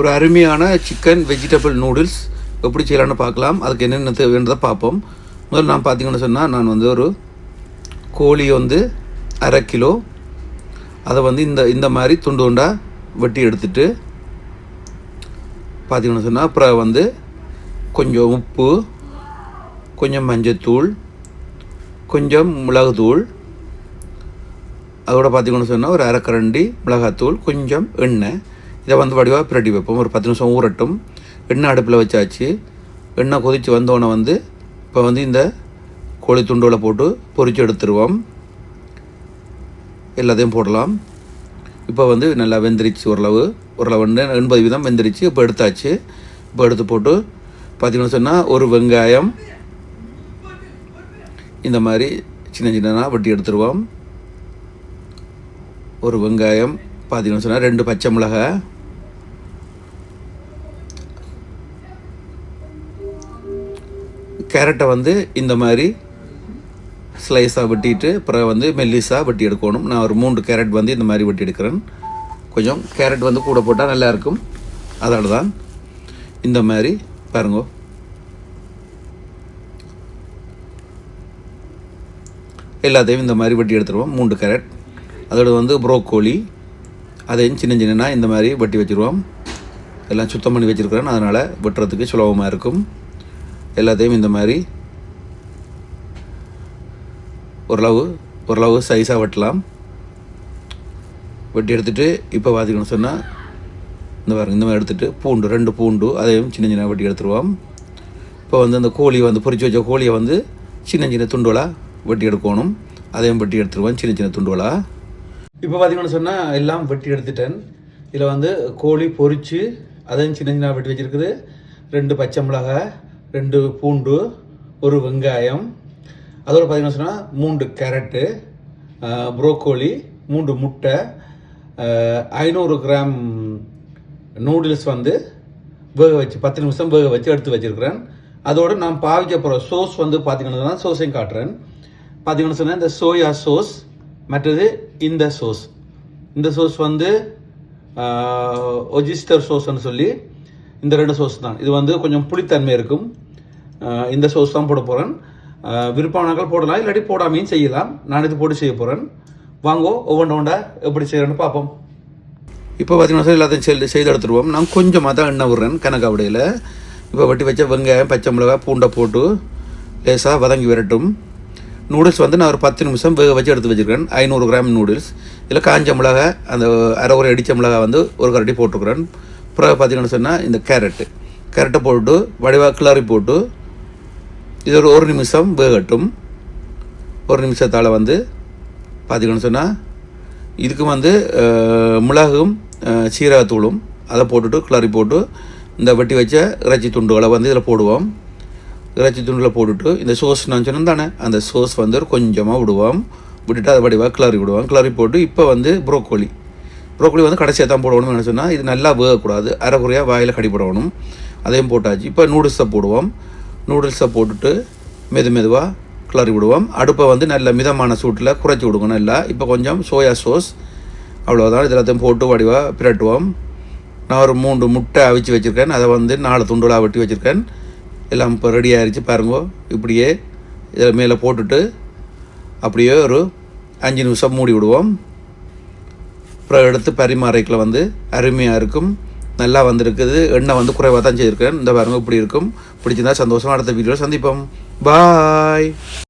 ஒரு அருமையான chicken vegetable noodles எப்படி செய்யலாம்னு பார்க்கலாம். அதுக்கு என்னென்ன தேவைன்றதை பார்ப்போம். முதல்ல நான் பார்த்தீங்கன்னு சொன்னால் நான் வந்து ஒரு கோழி வந்து அரை கிலோ அதை வந்து இந்த இந்த மாதிரி துண்டு துண்டாக வெட்டி எடுத்துட்டு பார்த்தீங்கன்னு சொன்னால் அப்புறம் வந்து கொஞ்சம் உப்பு கொஞ்சம் மஞ்சத்தூள் கொஞ்சம் மிளகுத்தூள் அதோட பார்த்தீங்கன்னு சொன்னால் ஒரு அரைக்கரண்டி மிளகாத்தூள் கொஞ்சம் எண்ணெய் இதை வந்து வடிவாக பிரட்டி வைப்போம். ஒரு பத்து நிமிஷம் ஊறட்டும். எண்ணெய் அடுப்பில் வச்சாச்சு. எண்ணெய் கொதித்து வந்தோடனே வந்து இப்போ வந்து இந்த கோழி துண்டுகளை போட்டு பொறிச்சு எடுத்துருவோம். எல்லாத்தையும் போடலாம். இப்போ வந்து நல்லா வெந்துருச்சு ஓரளவு. ஓரளவு எண்பது வீதம் வெந்துருச்சு. இப்போ எடுத்தாச்சு. இப்போ எடுத்து போட்டு பார்த்தீங்கன்னு சொன்னால் ஒரு வெங்காயம் இந்த மாதிரி சின்ன சின்னதாக வெட்டி எடுத்துருவோம். ஒரு வெங்காயம் பார்த்தீங்கன்னு சொன்னால் ரெண்டு பச்சை மிளகாய். கேரட்டை வந்து இந்த மாதிரி ஸ்லைஸாக வெட்டிட்டு அப்புறம் வந்து மெல்லிஸாக வெட்டி எடுக்கணும். நான் ஒரு மூன்று கேரட் வந்து இந்த மாதிரி வெட்டி எடுக்கிறேன். கொஞ்சம் கேரட் வந்து கூட போட்டால் நல்லாயிருக்கும் அதோட தான் இந்த மாதிரி பாருங்க. எல்லாத்தையும் இந்த மாதிரி வெட்டி எடுத்துருவோம். மூன்று கேரட். அதோடு வந்து ப்ரோக்கோலி அதையும் சின்ன சின்னனாக இந்த மாதிரி வெட்டி வச்சுருவோம். எல்லாம் சுத்தம் பண்ணி வச்சுருக்கிறேன். அதனால் வெட்டுறதுக்கு சுலபமாக இருக்கும். எல்லாத்தையும் இந்த மாதிரி ஓரளவு ஓரளவு சைஸாக வெட்டலாம். வெட்டி எடுத்துகிட்டு இப்போ பார்த்துக்கணும் சொன்னால் இந்த பாருங்க இந்த மாதிரி எடுத்துகிட்டு பூண்டு ரெண்டு பூண்டு அதையும் சின்ன சின்ன வெட்டி எடுத்துருவோம். இப்போ வந்து அந்த கோழியை வந்து பொறிச்சு வச்ச கோழியை வந்து சின்ன சின்ன துண்டுகளாக வெட்டி எடுக்கணும். அதையும் வெட்டி எடுத்துருவோம் சின்ன சின்ன துண்டுகளாக இப்போ பார்த்தீங்கன்னு சொன்னால் எல்லாம் வெட்டி எடுத்துட்டேன். இதில் வந்து கோழி பொறிச்சு அதையும் சின்ன சின்ன வெட்டி வச்சுருக்குது. ரெண்டு பச்சை மிளகாய் ரெண்டு பூண்டு ஒரு வெங்காயம். அதோட பார்த்திங்கன்னு சொன்னால் மூன்று கேரட்டு ப்ரோக்கோலி மூன்று முட்டை ஐநூறு கிராம் நூடுல்ஸ் வந்து வேக வச்சு பத்து நிமிஷம் வேக வச்சு எடுத்து வச்சிருக்கிறேன். அதோடு நான் பாவிக்க போகிற சோஸ் வந்து பார்த்தீங்கன்னா சோஸையும் காட்டுறேன். பார்த்தீங்கன்னு சொன்னால் இந்த சோயா சோஸ் மற்றது இந்த சோஸ் இந்த சோஸ் வந்து ஒஜிஸ்டர் சோஸ்ன்னு சொல்லி இந்த ரெண்டு சோஸ் தான். இது வந்து கொஞ்சம் புளித்தன்மை இருக்கும். இந்த சோஸ் தான் போட போகிறேன் விருப்பமானாக்கள் போடலாம். இல்லாட்டி போடாமையும் செய்யலாம். நான் இது போட்டு செய்ய போகிறேன் வாங்கோ ஒவ்வொன்று ஒன்றா எப்படி செய்கிறேன்னு பார்ப்போம். இப்போ பார்த்தீங்கன்னா சார் எல்லாத்தையும் செய்து செய்து எடுத்துருவோம். நான் கொஞ்சமாக தான் எண்ணெய் விடுறேன் கனகாவடையில் இப்போ வெட்டி வச்ச வெங்காயம் பச்சை மிளகாய் பூண்டை போட்டு லேசாக வதங்கி விரட்டும். நூடுல்ஸ் வந்து நான் ஒரு பத்து நிமிஷம் வேக வச்சு எடுத்து வச்சுருக்கேன் ஐநூறு கிராம் நூடுல்ஸ் இதில் காஞ்ச மிளகாய் அந்த அரை ஒரு அடித்த மிளகாய் வந்து ஒரு கரட்டி போட்டுக்கிறேன். அப்புறம் பார்த்தீங்கன்னு சொன்னால் இந்த கேரட்டு கேரட்டை போட்டு வடிவாக கிளறி போட்டு இது ஒரு ஒரு நிமிஷம் வேகட்டும். ஒரு நிமிஷத்தால் வந்து பார்த்தீங்கன்னு சொன்னால் இதுக்கு வந்து மிளகும் சீரகத்தூளும் அதை போட்டுட்டு கிளறி போட்டு இந்த வெட்டி வச்ச இறைச்சி துண்டுகளை வந்து இதில் போடுவோம். இறைச்சி துண்டில் போட்டுட்டு இந்த சோஸ் நான் சொன்னேன் தானே அந்த சோஸ் வந்து ஒரு கொஞ்சமாக விடுவோம். விட்டுட்டு அதை வடிவாக கிளறி விடுவோம். கிளறி போட்டு இப்போ வந்து புரோக்கோலி ப்ரோக்கோலி வந்து கடைசியாக தான் போடணும்னு சொன்னால் இது நல்லா வேகக்கூடாது. அரைக்குறையாக வாயில் கடிப்படணும் அதையும் போட்டாச்சு. இப்போ நூடுல்ஸை போடுவோம். நூடுல்ஸை போட்டுட்டு மெது மெதுவாக கிளறி விடுவோம். அடுப்பை வந்து நல்ல மிதமான சூட்டில் குறைச்சி கொடுக்கணும் நல்லா. இப்போ கொஞ்சம் சோயா சோஸ் அவ்வளோதான் இது எல்லாத்தையும் போட்டு வடிவாக பிரட்டுவோம். நான் ஒரு மூன்று முட்டை அவிச்சு வச்சுருக்கேன். அதை வந்து நாலு துண்டுகளாக வெட்டி வச்சுருக்கேன். எல்லாம் இப்போ ரெடி ஆயிடுச்சு பாருங்க. இப்படியே இதில் மேலே போட்டுட்டு அப்படியே ஒரு அஞ்சு நிமிஷம் மூடி விடுவோம். அப்புறம் எடுத்து பரிமாறைக்கில் வந்து அருமையாக இருக்கும். நல்லா வந்திருக்குது. எண்ணெய் வந்து குறைவாக தான் செய்திருக்கேன் இந்த பாருங்க இப்படி இருக்கும். பிடிச்சிருந்தா சந்தோஷமாக அடுத்த வீடியோவில் சந்திப்போம். பாய்